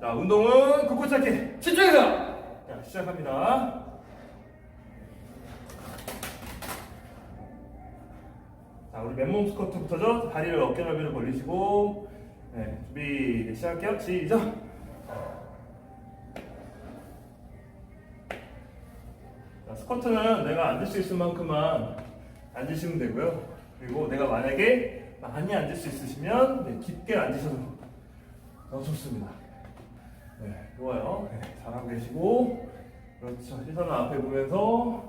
자, 운동은 꿋꿋 찾기. 집중해서 자, 시작합니다. 자, 우리 맨몸 스쿼트부터죠. 다리를 어깨 넓이로 벌리시고, 네, 준비 네, 시작할게요. 시작. 자, 스쿼트는 내가 앉을 수 있을 만큼만 앉으시면 되고요. 그리고 내가 만약에 많이 앉을 수 있으시면 네, 깊게 앉으셔도 더 좋습니다. 네, 좋아요. 네, 잘하고 계시고, 그렇죠. 시선을 앞에 보면서,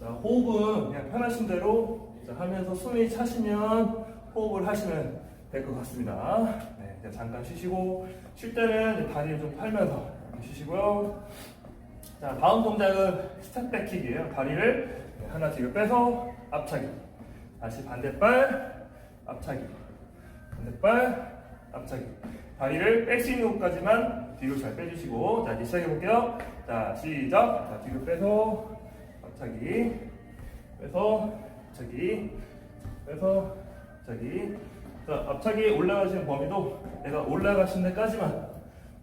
자, 호흡은 그냥 편하신 대로 자, 하면서 숨이 차시면 호흡을 하시면 될 것 같습니다. 네, 이제 잠깐 쉬시고, 쉴 때는 다리를 좀 팔면서 쉬시고요. 자, 다음 동작은 스텝백킥이에요. 다리를 네, 하나 뒤로 빼서 앞차기. 다시 반대발, 앞차기. 반대발, 앞차기. 다리를 뺄 수 있는 곳까지만 뒤로 잘 빼주시고, 자, 이제 시작해볼게요. 자, 시작. 자, 뒤로 빼서 앞차기. 빼서 앞차기. 빼서 앞차기. 자, 앞차기 올라가시는 범위도 내가 올라가시는 데까지만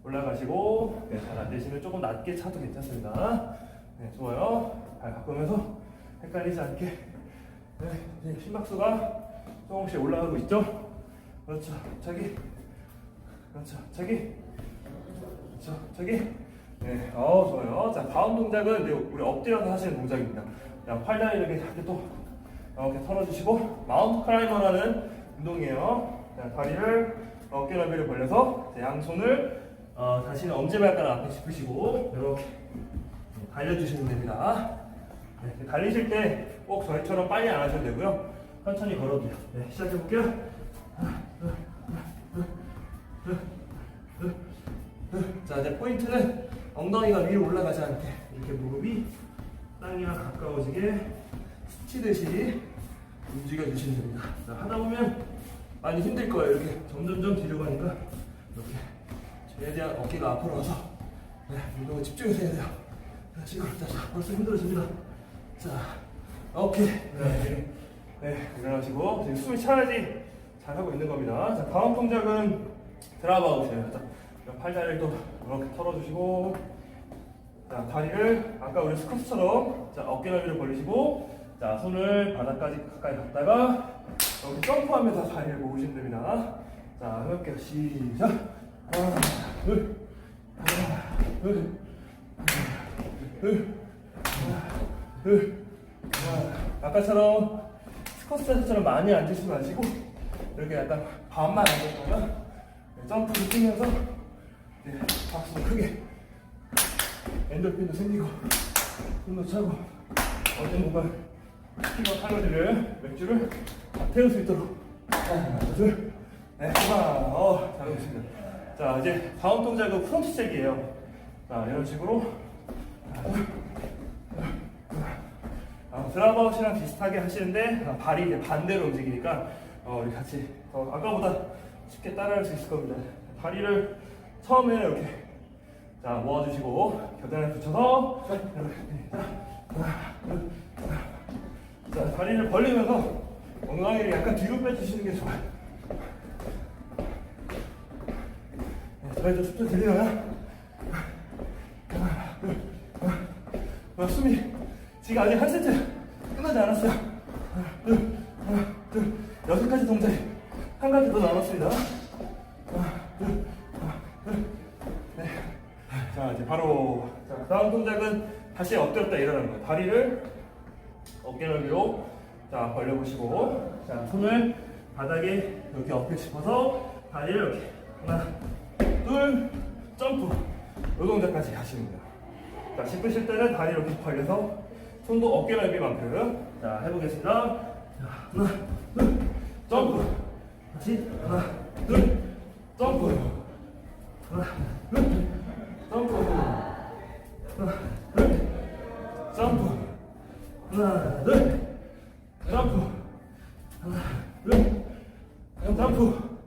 올라가시고, 네, 잘안 되시면 조금 낮게 차도 괜찮습니다. 네, 좋아요. 발 바꾸면서 헷갈리지 않게. 네, 네, 심박수가 조금씩 올라가고 있죠? 그렇죠. 자기. 그렇죠. 자기. 그렇죠. 자기. 네, 어 좋아요. 자, 다음 동작은 우리 엎드려서 하시는 동작입니다. 자, 팔다리 이렇게 이렇게 또 이렇게 털어주시고 마운트 클라이머라는 운동이에요. 자, 다리를 어깨 넓이를 벌려서 자, 양손을 어, 자신의 엄지발가락 앞에 짚으시고 이렇게 네, 달려주시면 됩니다. 네, 달리실 때 꼭 저희처럼 빨리 안 하셔도 되고요. 천천히 걸어도요. 네, 시작해 볼게요. 자, 이제 포인트는 엉덩이가 위로 올라가지 않게 이렇게 무릎이 땅이랑 가까워지게 스치듯이 움직여 주시면 됩니다. 자, 하다 보면 많이 힘들 거예요. 이렇게 점점점 뒤로 가니까 이렇게 최대한 어깨가 앞으로 와서 네, 운동에 집중해서 해야 돼요. 자, 지금 자, 자, 벌써 힘들어집니다. 자, 오케이. 네, 네, 일어나시고 지금 숨이 차야지 잘 하고 있는 겁니다. 자, 다음 동작은 드랍아웃이에요. 자, 팔다리를 또 이렇게 털어주시고, 자, 다리를 아까 우리 스쿼트처럼 자, 어깨 넓이를 벌리시고, 자, 손을 바닥까지 가까이 갔다가 여기 점프하면서 다리를 모으시면 됩니다. 자, 해볼게요. 시작. 하나, 둘, 하나, 둘, 하나, 둘, 하나, 둘, 하나. 아까처럼 스쿼트처럼 많이 앉으시지 마시고 이렇게 약간 반만 네, 점프를 뛰면서 네, 박수 크게 엔돌핀도 생기고 숨도 차고 어떤 공간 피가 칼로리를 맥주를 다 태울 수 있도록 하나 둘 네, 하나 어 잘하고 있습니다. 자 이제 다음 동작은 프론트 잭이에요. 자 이런 식으로. 아, 드랍아웃이랑 비슷하게 하시는데 아, 발이 이제 반대로 움직이니까 어, 우리 같이 어, 아까보다 쉽게 따라할 수 있을 겁니다. 다리를 처음에는 이렇게 자 모아주시고 겨드랑이 붙여서 자 다리를 벌리면서 엉덩이를 약간 뒤로 빼주시는 게 좋아요. 네, 저희도 습도 들리나요? 어, 숨이 지금 아직 한 세트 끝나지 않았어요. 하나, 둘, 하나, 둘, 여섯 가지 동작이 한 가지 더 남았습니다. 자 이제 바로 자, 다음 동작은 다시 엎드렸다 일어나는 거예요. 다리를 어깨 넓이로 자 벌려보시고 자 손을 바닥에 이렇게 어깨 짚어서 다리를 이렇게 하나, 둘, 점프 이 동작까지 돼요. 자, 짚으실 때는 다리 이렇게 벌려서 손도 어깨 넓이만큼 자 해보겠습니다. 자, 하나, 둘, 점프. 다시 하나, 둘, 점프. 하나, 둘, 점프. 하나, 둘, 점프. 하나, 둘, 점프. 하나, 둘, 점프.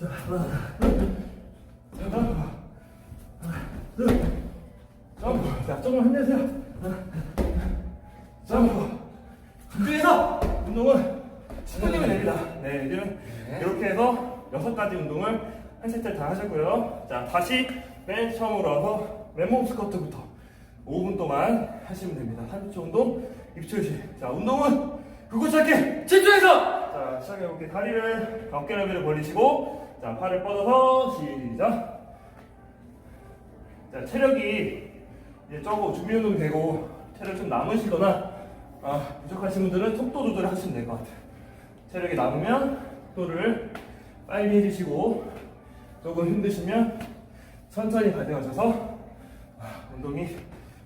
자, 하나, 둘, 3가지 운동을 한 세트 다 하셨고요. 자, 다시 맨 처음으로 와서 맨몸 스쿼트부터 5분 동안 하시면 됩니다. 30초 운동, 2초 휴식. 자, 운동은 그곳 찾기 집중해서! 자, 시작해볼게요. 다리를 어깨 너비를 벌리시고, 자, 팔을 뻗어서 시작. 자, 체력이 이제 조금 준비 운동 되고, 체력 좀 남으시거나, 아, 부족하신 분들은 속도 조절을 하시면 될 것 같아요. 체력이 남으면 또를 빨리 해주시고, 조금 힘드시면 천천히 가져가셔서 아, 운동이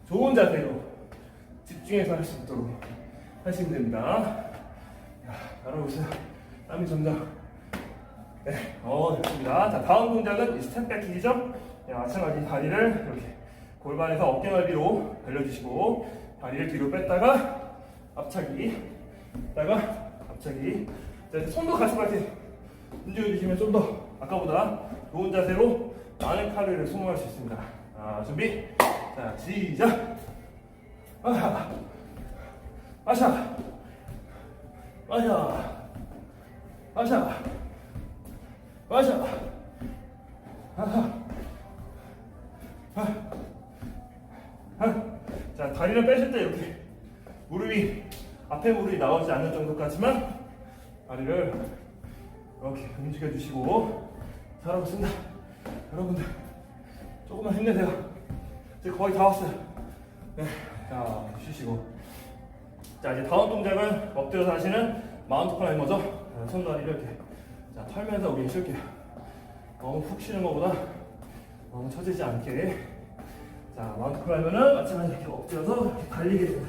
좋은 자세로 집중해서 할 수 있도록 하시면 됩니다. 야, 알아보세요. 땀이 점점. 네, 어, 됐습니다. 자, 다음 동작은 이 스텝백 킥이죠. 네, 마찬가지 다리를 이렇게 골반에서 어깨 넓이로 벌려주시고, 다리를 뒤로 뺐다가 앞차기, 뺐다가 앞차기. 자, 손도 같이 같이 움직여주시면 좀 더 아까보다 좋은 자세로 많은 칼로리를 소모할 수 있습니다. 자, 준비. 자, 시작. 아샤. 아샤. 아샤. 아샤. 아샤. 아하. 아. 아. 자, 다리를 빼실 때 이렇게 무릎이 앞에 무릎이 나오지 않는 정도까지만 다리를 이렇게 움직여 주시고 잘하고 있습니다. 여러분들 조금만 힘내세요. 이제 거의 다 왔어요. 네, 자 쉬시고. 자 이제 다음 동작은 엎드려서 하시는 마운트 클라이머죠. 자, 손다리를 이렇게 자 털면서 우리 쉴게요. 너무 푹 쉬는 것보다 너무 처지지 않게. 자 마운트 클라이머는 마찬가지 이렇게 엎드려서 이렇게 달리게 되는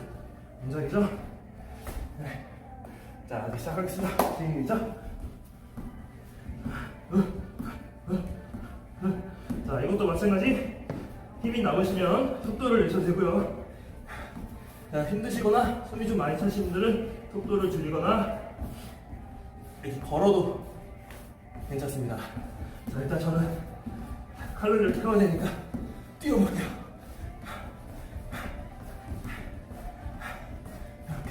동작이죠. 네. 자 이제 시작하겠습니다. 시작. 자, 이것도 마찬가지. 힘이 남으시면 속도를 내셔도 되고요. 자, 힘드시거나 숨이 좀 많이 차신 분들은 속도를 줄이거나 이렇게 걸어도 괜찮습니다. 자, 일단 저는 칼로리를 태워야 되니까 뛰어볼게요.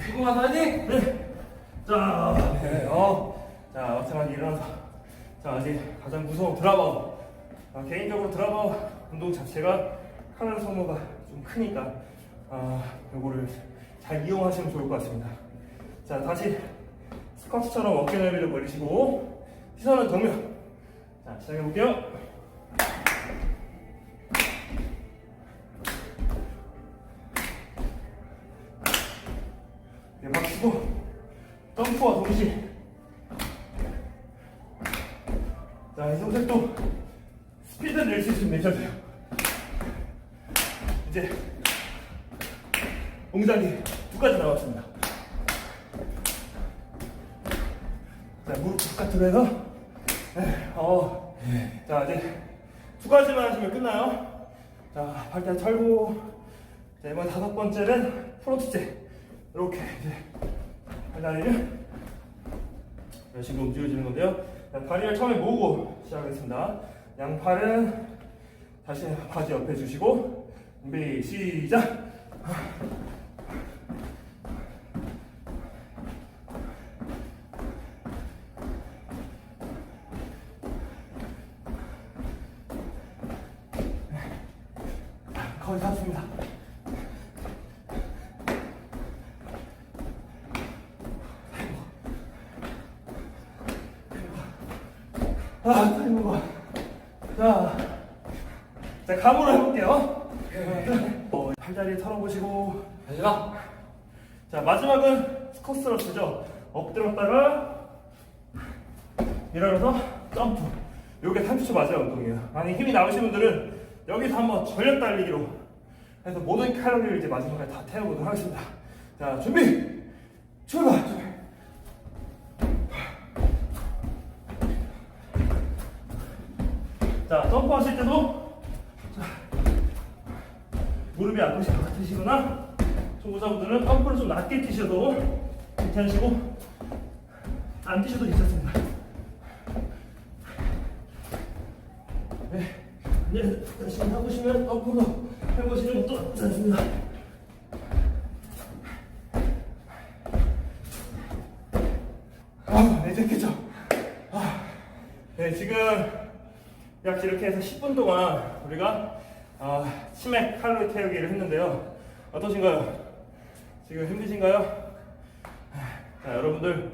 수고만 하니? 네. 자, 네. 어. 자, 마찬가지 일어나서. 자, 아직 가장 무서운 드라마. 아, 개인적으로 드라마 운동 자체가 칼로리 소모가 좀 크니까, 아, 요거를 잘 이용하시면 좋을 것 같습니다. 자, 다시 스쿼트처럼 어깨 넓이를 벌리시고, 시선은 정면. 자, 시작해 볼게요. 네, 막 치고, 점프와 동시에 자, 이 동작도 스피드를 낼 수 있으면 내셔도 돼요. 이제 동작이 두 가지 나왔습니다. 자, 무릎 바깥으로 해서 네, 어, 자, 이제 두 가지만 하시면 끝나요. 자, 발달 털고 자, 이번 다섯 번째는 프론트제 이렇게 이제 다리를 이런 식으로 움직여주는 건데요. 자, 다리를 처음에 모으고 시작하겠습니다. 양팔은 다시 바지 옆에 주시고 준비 시작. 거의 다 왔습니다. 아, 타이머가. 자, 자, 감으로 해볼게요. 어, 팔다리 털어보시고. 하지마. 자, 마지막은 스커스러스죠. 엎드렸다가 일어나서 점프. 요게 30초 마지막 운동이에요. 만약 힘이 남으신 분들은 여기서 한번 전력 달리기로 해서 모든 칼로리를 이제 마지막에 다 태워보도록 하겠습니다. 자, 준비! 출발! 자, 점프하실 때도 자, 무릎이 아프시, 아프시거나 초보자분들은 점프를 좀 낮게 뛰셔도 괜찮으시고 안 뛰셔도 괜찮습니다. 네, 네, 열심히 해보시면 점프도 해보시는 것도 괜찮습니다. 아, 네, 됐겠죠? 아, 네, 지금 약 이렇게 해서 10분 동안 우리가 아, 치맥 칼로리 태우기를 했는데요. 어떠신가요? 지금 힘드신가요? 자, 여러분들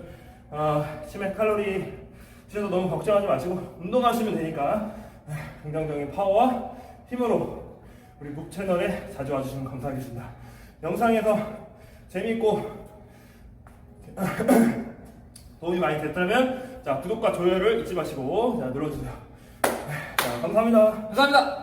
아, 치맥 칼로리 드셔도 너무 걱정하지 마시고 운동하시면 되니까 긍정적인 파워와 힘으로 우리 묵 채널에 자주 와주시면 감사하겠습니다. 영상에서 재밌고 도움이 많이 됐다면 자 구독과 좋아요를 잊지 마시고 자 눌러주세요. 자 감사합니다. 감사합니다.